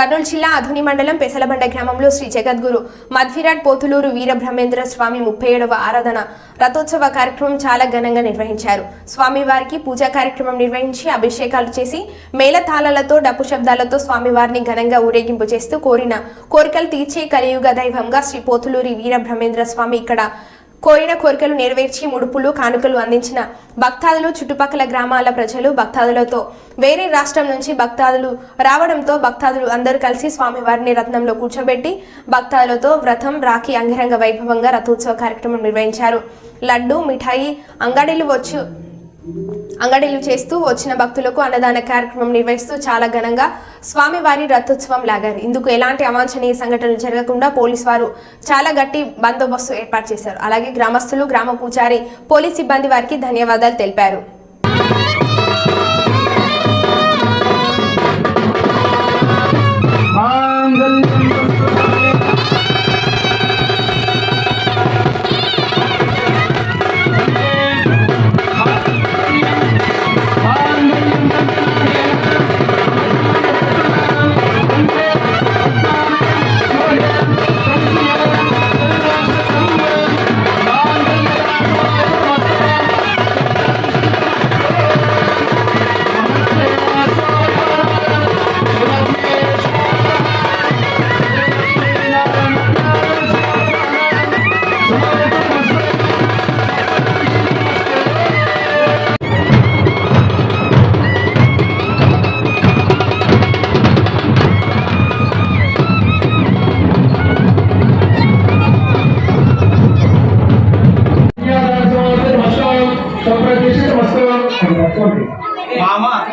కర్నూలు జిల్లా అధుని మండలం పెసలబండ గ్రామంలో శ్రీ జగద్గురు మధ్విరాట్ పోతులూరు వీరబ్రహ్మేంద్ర స్వామి ముప్పై ఏడవ ఆరాధన రథోత్సవ కార్యక్రమం చాలా ఘనంగా నిర్వహించారు. స్వామివారికి పూజా కార్యక్రమం నిర్వహించి అభిషేకాలు చేసి మేళతాళాలతో డప్పు శబ్దాలతో స్వామివారిని ఘనంగా ఊరేగింపు చేస్తూ కోరిన కోరికలు తీర్చే కలియుగ దైవంగా శ్రీ పోతులూరి వీరబ్రహ్మేంద్ర స్వామి ఇక్కడ కోరిన కోరికలు నెరవేర్చి ముడుపులు కానుకలు అందించిన భక్తాదులు చుట్టుపక్కల గ్రామాల ప్రజలు భక్తాదులతో వేరే రాష్ట్రం నుంచి భక్తాదులు రావడంతో భక్తాదులు అందరూ కలిసి స్వామివారిని రత్నంలో కూర్చోబెట్టి భక్తాదులతో వ్రతం రాఖీ అంగరంగ వైభవంగా రథోత్సవ కార్యక్రమం నిర్వహించారు. లడ్డు మిఠాయి అంగడిలు వచ్చి అంగడిలు చేస్తూ వచ్చిన భక్తులకు అన్నదాన కార్యక్రమం నిర్వహిస్తూ చాలా ఘనంగా స్వామివారి రథోత్సవం లాగారు. ఇందుకు ఎలాంటి అవాంఛనీయ సంఘటనలు జరగకుండా పోలీసు వారు చాలా గట్టి బందోబస్తు ఏర్పాటు చేశారు. అలాగే గ్రామస్తులు గ్రామ పూజారి పోలీస్ సిబ్బంది వారికి ధన్యవాదాలు తెలిపారు.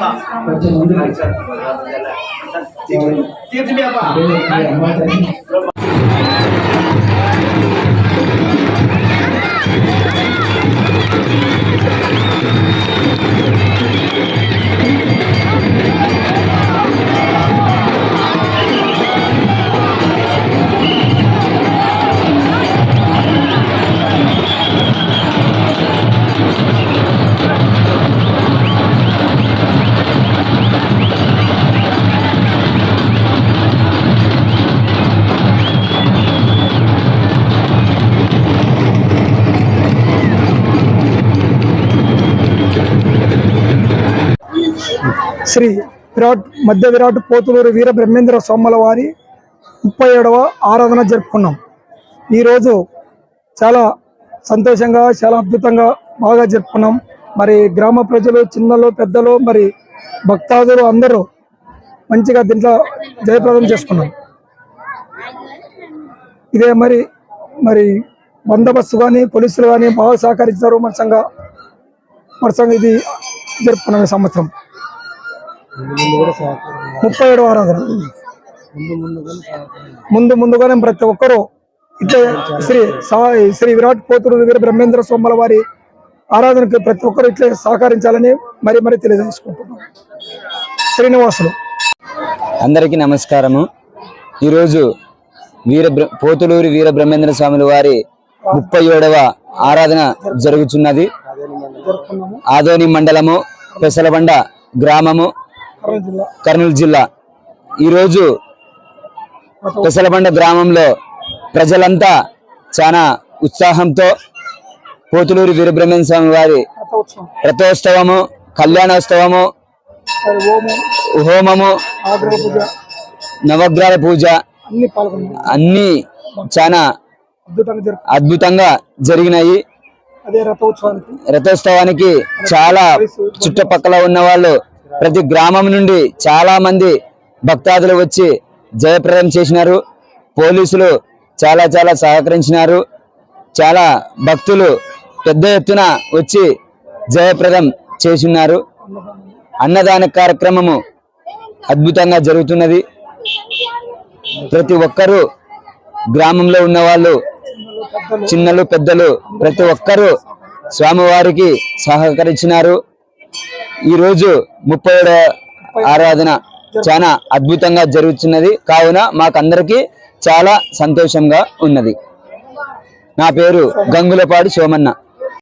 అత్త కీర్తి శ్రీ విరాట్ మధ్య విరాట్ పోతులూరు వీర బ్రహ్మేంద్ర స్వాముల వారి ముప్పై ఏడవ ఆరాధన జరుపుకున్నాం. ఈరోజు చాలా సంతోషంగా చాలా అద్భుతంగా బాగా జరుపుకున్నాం. మరి గ్రామ ప్రజలు చిన్నలు పెద్దలు మరి భక్తాదులు అందరూ మంచిగా దీంట్లో జయప్రదం చేసుకున్నాం. ఇదే మరి మరి బందోబస్తు కానీ పోలీసులు కానీ బాగా సహకరించారు. మరసంగా సంఘ సంఘ ఇది జరుపుకున్నాం ఈ సంవత్సరం. ముప్పై ఏడు ఆరాధన ముందు ముందుగానే ప్రతి ఒక్కరూ ఇట్లా శ్రీ శ్రీ విరాట్ పోతుడు వీర బ్రహ్మేంద్ర సోమల వారి ఆరాధనకు ప్రతి ఒక్కరు ఇట్లే సహకరించాలని మరి మరి తెలియజేసుకుంటున్నాం. శ్రీనివాసులు. అందరికీ నమస్కారము. ఈరోజు వీర పోతులూరి వీర బ్రహ్మేంద్ర స్వాముల వారి ముప్పై ఏడవ ఆరాధన జరుగుతున్నది. ఆదోని మండలము పెసలబండ గ్రామము. కర్నూలు జిల్లా. ఈరోజు పెసలబండ గ్రామంలో ప్రజలంతా చాలా ఉత్సాహంతో పోతులూరి వీర బ్రహ్మేంద్ర స్వామి వారి రథోత్సవం. రథోత్సవము కళ్యాణోత్సవము హోమము ఆగ్రహ పూజ. నవగ్రహాల పూజ అన్ని చాలా అద్భుతంగా జరిగినాయి. రథోత్సవానికి. చాలా చుట్టుపక్కల ఉన్న వాళ్ళు ప్రతి గ్రామం నుండి చాలా మంది భక్తాదులు వచ్చి జయప్రదం చేసినారు. పోలీసులు చాలా చాలా సహకరించినారు. చాలా భక్తులు పెద్ద ఎత్తున వచ్చి జయప్రదం చేసినారు. అన్నదాన కార్యక్రమము అద్భుతంగా జరుగుతున్నది. ప్రతి ఒక్కరూ గ్రామంలో ఉన్న వాళ్ళు చిన్నలు పెద్దలు ప్రతి ఒక్కరూ స్వామివారికి సహకరించినారు. ఈరోజు ముప్పై ఆరాధన చాలా అద్భుతంగా జరుగుతున్నది. కావున మాకందరికీ చాలా సంతోషంగా ఉన్నది. నా పేరు గంగులపాడి సోమన్న.